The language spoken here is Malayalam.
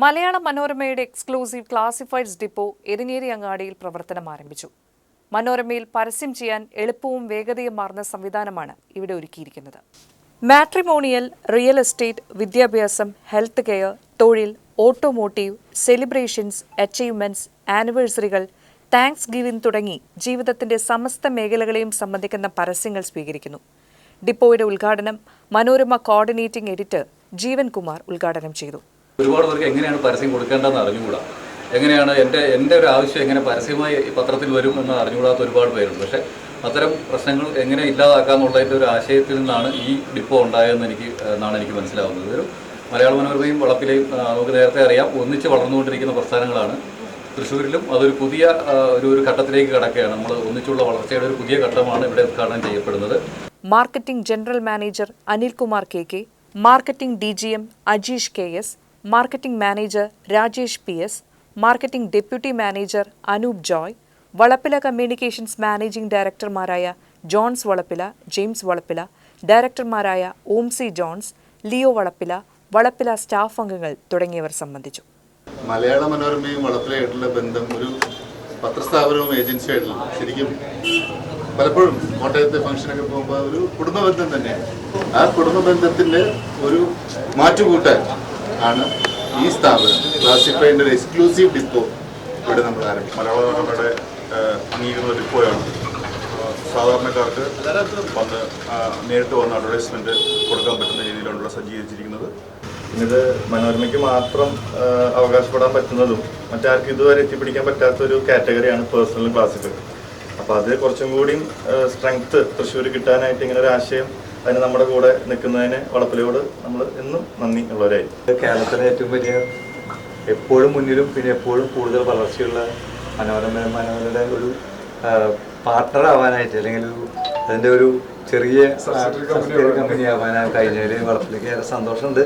മലയാള മനോരമയുടെ എക്സ്ക്ലൂസീവ് ക്ലാസിഫൈഡ്സ് ഡിപ്പോ എരിഞ്ഞേരി അങ്ങാടിയിൽ പ്രവർത്തനം ആരംഭിച്ചു. മനോരമയിൽ പരസ്യം ചെയ്യാൻ എളുപ്പവും വേഗതയുമാർന്ന സംവിധാനമാണ് ഇവിടെ ഒരുക്കിയിരിക്കുന്നത്. മാട്രിമോണിയൽ റിയൽ എസ്റ്റേറ്റ് വിദ്യാഭ്യാസം ഹെൽത്ത് കെയർ തൊഴിൽ ഓട്ടോമോട്ടീവ് സെലിബ്രേഷൻസ് അച്ചീവ്മെന്റ്സ് ആനിവേഴ്സറികൾ താങ്ക്സ് ഗിവിംഗ് തുടങ്ങി ജീവിതത്തിന്റെ സമസ്ത മേഖലകളെയും സംബന്ധിക്കുന്ന പരസ്യങ്ങൾ സ്വീകരിക്കുന്നു. ഡിപ്പോയുടെ ഉദ്ഘാടനം മനോരമ കോർഡിനേറ്റിംഗ് എഡിറ്റർ ജീവൻകുമാർ ഉദ്ഘാടനം ചെയ്തു. ഒരുപാട് പേർക്ക് എങ്ങനെയാണ് പരസ്യം കൊടുക്കേണ്ടതെന്ന് അറിഞ്ഞുകൂടാ. എങ്ങനെയാണ് എന്റെ എന്റെ ഒരു ആവശ്യം എങ്ങനെ പരസ്യമായി പത്രത്തിൽ വരും എന്ന് അറിഞ്ഞുകൂടാത്ത ഒരുപാട് പേരുണ്ട്. പക്ഷേ അത്തരം പ്രശ്നങ്ങൾ എങ്ങനെ ഇല്ലാതാക്കാന്നുള്ളതിന്റെ ഒരു ആശയത്തിൽ നിന്നാണ് ഈ ഡിപ്പോ ഉണ്ടായതെന്ന് എനിക്ക് എന്നാണ് എനിക്ക് മനസ്സിലാവുന്നത്. ഒരു മലയാള മനോരമയും വളപ്പിലെയും നമുക്ക് നേരത്തെ അറിയാം. ഒന്നിച്ച് വളർന്നുകൊണ്ടിരിക്കുന്ന പ്രസ്ഥാനങ്ങളാണ്. തൃശ്ശൂരിലും അതൊരു പുതിയ ഒരു ഒരു ഘട്ടത്തിലേക്ക് കടക്കുകയാണ്. നമ്മൾ ഒന്നിച്ചുള്ള വളർച്ചയുടെ ഒരു പുതിയ ഘട്ടമാണ് ഇവിടെ ഉദ്ഘാടനം ചെയ്യപ്പെടുന്നത്. Marketing general manager Anilkumar K K marketing D G M Ajeesh K S marketing manager Rajesh P S marketing deputy manager Anoop Joy Valappila communications managing ഡയറക്ടർമാരായ John's Valappila James Valappila ഡയറക്ടർമാരായ Omsy John's Leo Valappila Valappila staff അംഗങ്ങൾ തുടങ്ങിയവർ സംബന്ധിച്ചു. മലയാള മനോരമയും വളപ്പിലായിട്ടുള്ള ബന്ധം ഒരു പത്രസ്ഥാപനവും ഏജൻസിയായിട്ടുള്ള ശരിക്കും പലപ്പോഴും കോട്ടയത്തെ ഫംഗ്ഷനൊക്കെ പോകുമ്പോൾ ഒരു കുടുംബ ബന്ധം തന്നെയാണ്. ആ കുടുംബ ബന്ധത്തിന്റെ ഒരു മാറ്റുകൂട്ടാൻ ആണ് ഈ സ്ഥാപനം. ക്ലാസിഫൈഡിന്റെ ഒരു എക്സ്ക്ലൂസീവ് ഡിപ്പോ ഇവിടെ നമ്മൾ ആരംഭിക്കും മലയാള മനോരമയുടെ അംഗീകൃത ഡിപ്പോയാണ്. സാധാരണക്കാർക്ക് വന്ന് നേരിട്ട് വന്ന് അഡ്വർടൈസ്മെന്റ് കൊടുക്കാൻ പറ്റുന്ന രീതിയിലുള്ള സജ്ജീകരിച്ചിരിക്കുന്നത്. ഇത് മനോരമയ്ക്ക് മാത്രം അവകാശപ്പെടാൻ പറ്റുന്നതും മറ്റാർക്കും ഇതുവരെ എത്തിപ്പിടിക്കാൻ പറ്റാത്ത ഒരു കാറ്റഗറിയാണ് പേഴ്സണൽ ക്ലാസിഫൈഡ് അപ്പോൾ അത് കുറച്ചും കൂടി സ്ട്രെങ്ത്ത് തൃശ്ശൂർ കിട്ടാനായിട്ട് ഇങ്ങനെ ഒരു ആശയം അതിന് നമ്മുടെ കൂടെ നിൽക്കുന്നതിന് വളപ്പിലോട് നമ്മൾ എന്നും നന്ദി ഉള്ളവരായിരിക്കും കേരളത്തിലെ ഏറ്റവും വലിയ എപ്പോഴും മുന്നിലും പിന്നെ എപ്പോഴും കൂടുതൽ വളർച്ചയുള്ള മനോരമ മനോരമയുടെ ഒരു പാർട്ണർ ആവാനായിട്ട് അല്ലെങ്കിൽ ഒരു അതിന്റെ ഒരു ചെറിയ കമ്പനി ആവാനായി കഴിഞ്ഞതിൽ വളപ്പിലേക്ക് ഏറെ സന്തോഷമുണ്ട്.